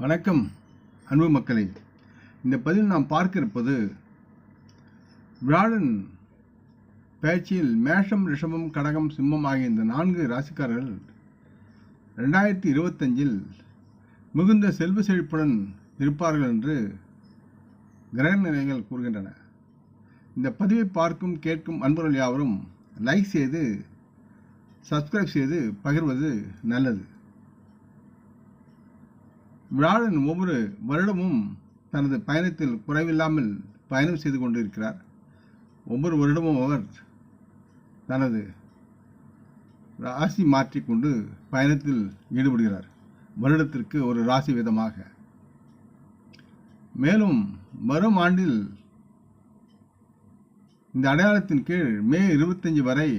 வணக்கம் அன்பு மக்களே. இந்த பதிவில் நாம் பார்க்க இருப்பது வியாழன் பேச்சில் மேஷம் ரிஷபம் கடகம் சிம்மம் ஆகிய இந்த நான்கு ராசிக்காரர்கள் ரெண்டாயிரத்தி இருபத்தஞ்சில் மிகுந்த செல்வ செழிப்புடன் இருப்பார்கள் என்று கிரக நிலைகள் கூறுகின்றன. இந்த பதிவை பார்க்கும் கேட்கும் அன்பர்கள் யாவரும் லைக் செய்து சப்ஸ்கிரைப் செய்து பகிர்வது நல்லது. வியாழன் ஒவ்வொரு வருடமும் தனது பயணத்தில் குறைவில்லாமல் பயணம் செய்து கொண்டிருக்கிறார். ஒவ்வொரு வருடமும் அவர் தனது ராசி மாற்றிக்கொண்டு பயணத்தில் ஈடுபடுகிறார். வருடத்திற்கு ஒரு ராசி விதமாக. மேலும் வரும் ஆண்டில் இந்த அடையாளத்தின் கீழ் மே இருபத்தஞ்சு வரை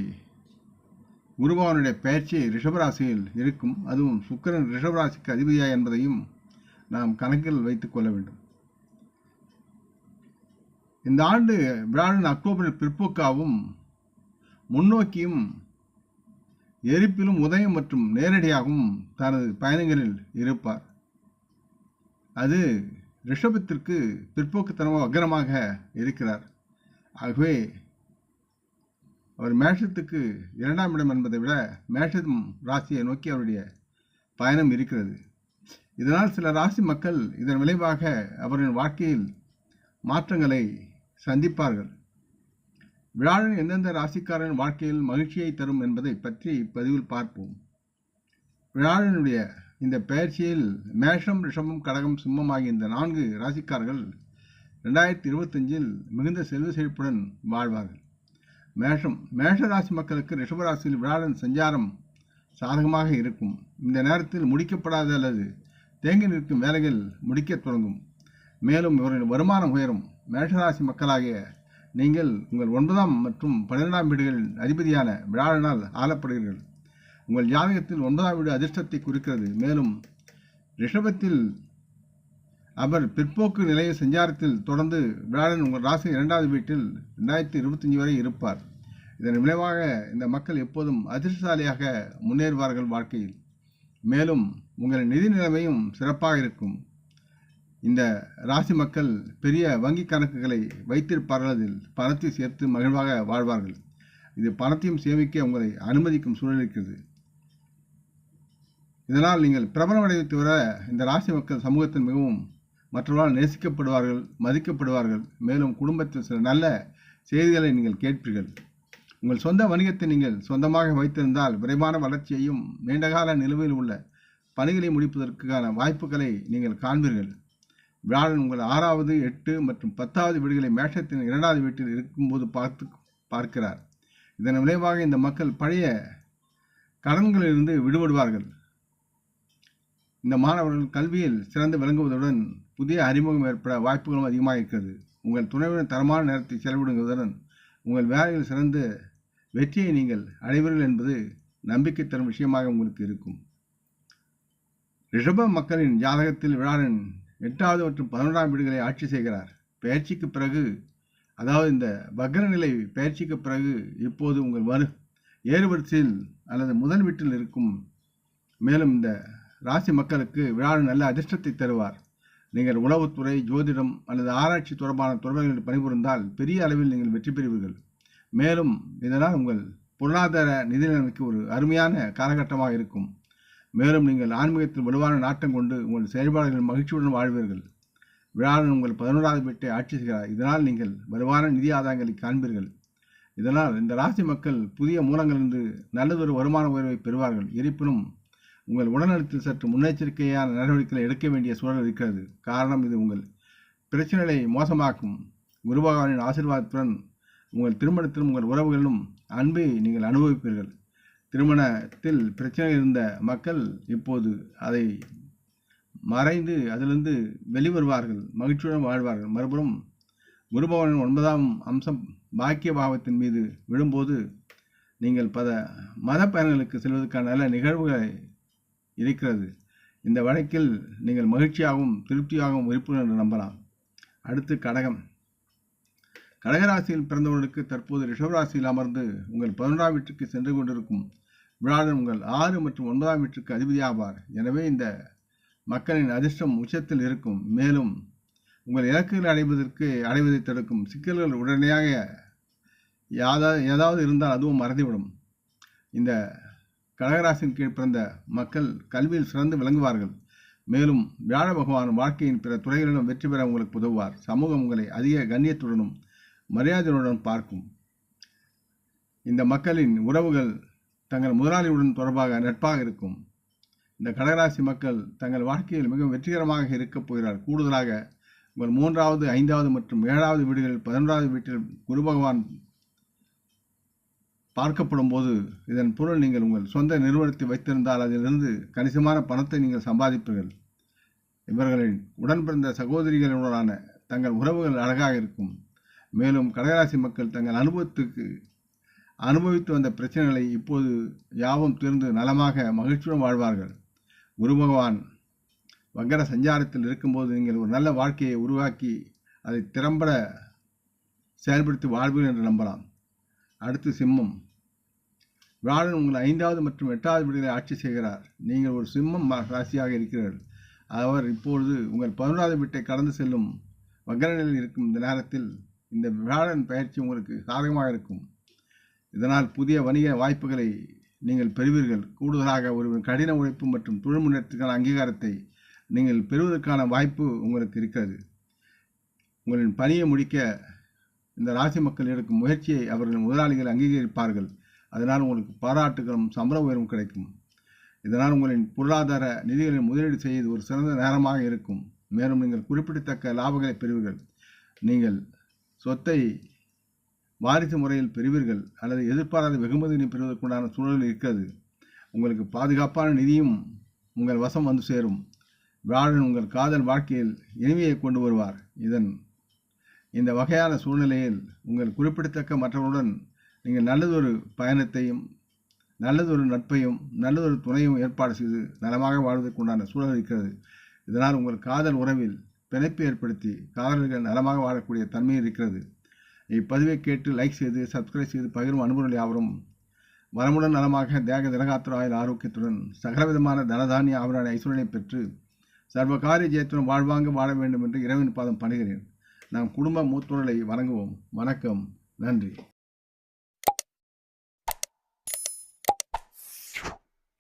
குருபவனுடைய பயிற்சி ரிஷபராசியில் இருக்கும். அதுவும் சுக்கிரன் ரிஷபராசிக்கு அதிபதியா என்பதையும் நாம் கணக்கில் வைத்துக் கொள்ள வேண்டும். இந்த ஆண்டு வியாழன் அக்டோபரில் பிற்போக்காகவும் முன்னோக்கியும் எரிப்பிலும் உதயம் மற்றும் நேரடியாகவும் தனது பயணங்களில் இருப்பார். அது ரிஷபத்திற்கு பிற்போக்குத்தனமாக அக்கிரமாக இருக்கிறார். ஆகவே அவர் மேஷத்துக்கு இரண்டாம் இடம் என்பதை விட மேஷம் ராசியை நோக்கி அவருடைய பயணம் இருக்கிறது. இதனால் சில ராசி மக்கள் இதன் விளைவாக அவரின் வாழ்க்கையில் மாற்றங்களை சந்திப்பார்கள். விழாவின் எந்தெந்த ராசிக்காரன் வாழ்க்கையில் மகிழ்ச்சியை தரும் என்பதை பற்றி இப்பதிவில் பார்ப்போம். விழாவினுடைய இந்த பயிற்சியில் மேஷம் ரிஷபம் கடகம் சிம்மம் ஆகிய இந்த நான்கு ராசிக்காரர்கள் ரெண்டாயிரத்தி இருபத்தஞ்சில் மிகுந்த செல்வ செழிப்புடன் வாழ்வார்கள். மேஷம் மேஷ ராசி மக்களுக்கு ரிஷபராசியில் விழாவின் சஞ்சாரம் சாதகமாக இருக்கும். இந்த நேரத்தில் முடிக்கப்படாத அல்லது தேங்கி நிற்கும் வேலைகள் முடிக்கத் தொடங்கும். மேலும் இவர்களின் வருமானம் உயரும். மேஷராசி மக்களாகிய நீங்கள் உங்கள் ஒன்பதாம் மற்றும் பன்னிரெண்டாம் வீடுகளின் அதிபதியான விழாவினால் ஆளப்படுகிறீர்கள். உங்கள் ஜாதகத்தில் ஒன்பதாம் வீடு அதிர்ஷ்டத்தை குறிக்கிறது. மேலும் ரிஷபத்தில் அவர் பிற்போக்கு நிலைய சஞ்சாரத்தில் தொடர்ந்து விழாடன் உங்கள் ராசி இரண்டாவது வீட்டில் ரெண்டாயிரத்தி இருபத்தஞ்சி வரை இருப்பார். இதன் விளைவாக இந்த மக்கள் எப்போதும் அதிர்ஷ்டசாலியாக முன்னேறுவார்கள் வாழ்க்கையில். மேலும் உங்கள் நிதி நிலைமையும் சிறப்பாக இருக்கும். இந்த ராசி மக்கள் பெரிய வங்கி கணக்குகளை வைத்திருப்பார்கள். அதில் பணத்தை சேர்த்து மகிழ்வாக வாழ்வார்கள். இது பணத்தையும் சேமிக்க உங்களை அனுமதிக்கும் சூழல் இருக்கிறது. இதனால் நீங்கள் பிரபலமடைவை தவிர இந்த ராசி மக்கள் சமூகத்தில் மிகவும் மற்றவர்களால் நேசிக்கப்படுவார்கள் மதிக்கப்படுவார்கள். மேலும் குடும்பத்தில் சில நல்ல செய்திகளை நீங்கள் கேட்பீர்கள். உங்கள் சொந்த வணிகத்தை நீங்கள் சொந்தமாக வைத்திருந்தால் விரைவான வளர்ச்சியையும் நீண்டகால நிலுவையில் உள்ள பணிகளை முடிப்பதற்கான வாய்ப்புகளை நீங்கள் காண்பீர்கள். வியாழன் உங்கள் ஆறாவது எட்டு மற்றும் பத்தாவது வீடுகளை மேஷத்தின் இரண்டாவது வீட்டில் இருக்கும்போது பார்த்து பார்க்கிறார். இதன் விளைவாக இந்த மக்கள் பழைய கடன்களிலிருந்து விடுபடுவார்கள். இந்த மாணவர்கள் கல்வியில் சிறந்து விளங்குவதுடன் புதிய அறிமுகம் ஏற்பட வாய்ப்புகளும் அதிகமாக இருக்கிறது. உங்கள் துணையுடன் தரமான நேரத்தை செலவிடுவதுடன் உங்கள் வேலையில் சிறந்த வெற்றியை நீங்கள் அடைவீர்கள் என்பது நம்பிக்கை தரும் விஷயமாக உங்களுக்கு இருக்கும். ரிஷப மக்களின் ஜாதகத்தில் விழாவின் எட்டாவது மற்றும் பதினொன்றாம் வீடுகளை ஆட்சி செய்கிறார். பயிற்சிக்கு பிறகு அதாவது இந்த பக்ரநிலை பயிற்சிக்கு பிறகு இப்போது உங்கள் வரு ஏறுவரிசையில் அல்லது முதல் வீட்டில் இருக்கும் மேலும் இந்த ராசி மக்களுக்கு விழாவின் நல்ல அதிர்ஷ்டத்தை தருவார். நீங்கள் உளவுத்துறை ஜோதிடம் அல்லது ஆராய்ச்சி தொடர்பான துறைகளில் பணிபுரிந்தால் பெரிய அளவில் நீங்கள் வெற்றி பெறுவீர்கள். மேலும் இதனால் உங்கள் பொருளாதார நிதி நிலைமைக்கு ஒரு அருமையான காலகட்டமாக இருக்கும். மேலும் நீங்கள் ஆன்மீகத்தில் வலுவான நாட்டம் கொண்டு உங்கள் செயல்பாடுகள் மகிழ்ச்சியுடன் வாழ்வீர்கள். விழாவின் உங்கள் பதினோராவது வீட்டை ஆட்சி செய்கிறார். இதனால் நீங்கள் வலுவான நிதி ஆதாயங்களை காண்பீர்கள். இதனால் இந்த ராசி மக்கள் புதிய மூலங்களிலிருந்து நல்லதொரு வருமான உயர்வை பெறுவார்கள். இருப்பினும் உங்கள் உடல்நலத்தில் சற்று முன்னெச்சரிக்கையான நடவடிக்கைகளை எடுக்க வேண்டிய சூழல் இருக்கிறது. காரணம் இது உங்கள் பிரச்சனைகளை மோசமாக்கும். குரு பகவானின் ஆசீர்வாதத்துடன் உங்கள் திருமணத்திலும் உங்கள் உறவுகளிலும் அன்பை நீங்கள் அனுபவிப்பீர்கள். திருமணத்தில் பிரச்சனை இருந்த மக்கள் இப்போது அதை மறைந்து அதிலிருந்து வெளிவருவார்கள். மகிழ்ச்சியுடன் வாழ்வார்கள். மறுபுறம் குருபவனின் ஒன்பதாம் அம்சம் பாக்கிய பாவத்தின் மீது விழும்போது நீங்கள் பல மத பயணங்களுக்கு செல்வதற்கான நல்ல நிகழ்வுகளை இருக்கிறது. இந்த வழக்கில் நீங்கள் மகிழ்ச்சியாகவும் திருப்தியாகவும் இருப்பீர்கள் என்று நம்பலாம். அடுத்து கடகம். கடகராசியில் பிறந்தவர்களுக்கு தற்போது ரிஷபராசியில் அமர்ந்து உங்கள் பதினொன்றாம் வீட்டுக்கு சென்று கொண்டிருக்கும் விழாடன் உங்கள் ஆறு மற்றும் ஒன்பதாம் வீட்டுக்கு அதிபதியாவார் எனவே இந்த மக்களின் அதிர்ஷ்டம் உச்சத்தில் இருக்கும். மேலும் உங்கள் இலக்குகளை அடைவதற்கு அடைவதை தடுக்கும். சிக்கல்கள் உடனடியாக யாதா ஏதாவது இருந்தால் அதுவும் மறந்துவிடும். இந்த கடகராசின் கீழ் பிறந்த மக்கள் கல்வியில் சிறந்து விளங்குவார்கள். மேலும் வியாழ பகவான் வாழ்க்கையின் பிற துறைகளிலும் வெற்றி பெற உங்களுக்கு உதவுவார். சமூகம் உங்களை அதிக கண்ணியத்துடனும் மரியாதையுடனும் பார்க்கும். இந்த மக்களின் உறவுகள் தங்கள் முதலாளியுடன் தொடர்பாக நட்பாக இருக்கும். இந்த கடகராசி மக்கள் தங்கள் வாழ்க்கையில் மிகவும் வெற்றிகரமாக இருக்கப் போகிறார். கூடுதலாக உங்கள் மூன்றாவது ஐந்தாவது மற்றும் ஏழாவது வீடுகளில் பதினொன்றாவது வீட்டில் குரு பகவான் பார்க்கப்படும் போது இதன் பொருள் நீங்கள் உங்கள் சொந்த நிறுவனத்தை வைத்திருந்தால் அதிலிருந்து கணிசமான பணத்தை நீங்கள் சம்பாதிப்பீர்கள். இவர்களின் உடன் பிறந்த சகோதரிகளுடனான தங்கள் உறவுகள் அழகாக இருக்கும். மேலும் கடகராசி மக்கள் தங்கள் அனுபவத்துக்கு அனுபவித்து வந்த பிரச்சனைகளை இப்போது யாவும் தீர்ந்து நலமாக மகிழ்ச்சியுடன் வாழ்வார்கள். குரு பகவான் வங்கர சஞ்சாரத்தில் இருக்கும்போது நீங்கள் ஒரு நல்ல வாழ்க்கையை உருவாக்கி அதை திறம்பட செயல்படுத்தி வாழ்வீர்கள் என்று நம்பலாம். அடுத்து சிம்மம். வியாழன் உங்கள் ஐந்தாவது மற்றும் எட்டாவது வீடுகளை ஆட்சி செய்கிறார். நீங்கள் ஒரு சிம்மம் ராசியாக இருக்கிறீர்கள். அவர் இப்பொழுது உங்கள் பதினொன்றாவது வீட்டை கடந்து செல்லும் வக்கரநிலையில் இருக்கும் இந்த நேரத்தில் இந்த வியாழன் பயிற்சி உங்களுக்கு சாதகமாக இருக்கும். இதனால் புதிய வணிக வாய்ப்புகளை நீங்கள் பெறுவீர்கள். கூடுதலாக ஒரு கடின உழைப்பு மற்றும் தொழில் முன்னேற்றத்துக்கான அங்கீகாரத்தை நீங்கள் பெறுவதற்கான வாய்ப்பு உங்களுக்கு இருக்கிறது. உங்களின் பணியை முடிக்க இந்த ராசி மக்கள் எடுக்கும் முயற்சியை அவர்கள் முதலாளிகள் அங்கீகரிப்பார்கள். அதனால் உங்களுக்கு பாராட்டுகளும் சம்பள உயர்வும் கிடைக்கும். இதனால் உங்களின் பொருளாதார நிதிகளில் முதலீடு செய்வது ஒரு சிறந்த நேரமாக இருக்கும். மேலும் நீங்கள் குறிப்பிடத்தக்க லாபங்களை பெறுவீர்கள். நீங்கள் சொத்தை வாரிசு முறையில் பெறுவீர்கள். அல்லது எதிர்பாராத வெகுமதியை பெறுவதற்குண்டான சூழல் இருக்கிறது. உங்களுக்கு பாதுகாப்பான நிதியும் உங்கள் வசம் வந்து சேரும். வியாழன் உங்கள் காதல் வாழ்க்கையில் இனிமையை கொண்டு வருவார். இதன் இந்த வகையான சூழ்நிலையில் உங்கள் குறிப்பிடத்தக்க மற்றவருடன் நீங்கள் நல்லதொரு பயணத்தையும் நல்லதொரு நட்பையும் நல்லதொரு துணையும் ஏற்பாடு செய்து நலமாக வாழ்வதற்குண்டான சூழல் இருக்கிறது. இதனால் உங்கள் காதல் உறவில் பிணைப்பு ஏற்படுத்தி காதலர்கள் நலமாக வாழக்கூடிய தன்மை இருக்கிறது. இப்பதிவை கேட்டு லைக் செய்து சப்ஸ்கிரைப் செய்து பகிரும் அனுபவங்கள் யாவரும் வரமுடன் நலமாக தேக திலகாத்திராயில் ஆரோக்கியத்துடன் சகலவிதமான தனதானிய ஆவரான ஐஸ்வரனை பெற்று சர்வகாரிய ஜெயத்துடன் வாழ்வாங்க வாழ வேண்டும் என்று இறைவன் பாதம் பணிகிறேன். நாம் குடும்ப மூத்தோர்களை வணங்குவோம். வணக்கம். நன்றி.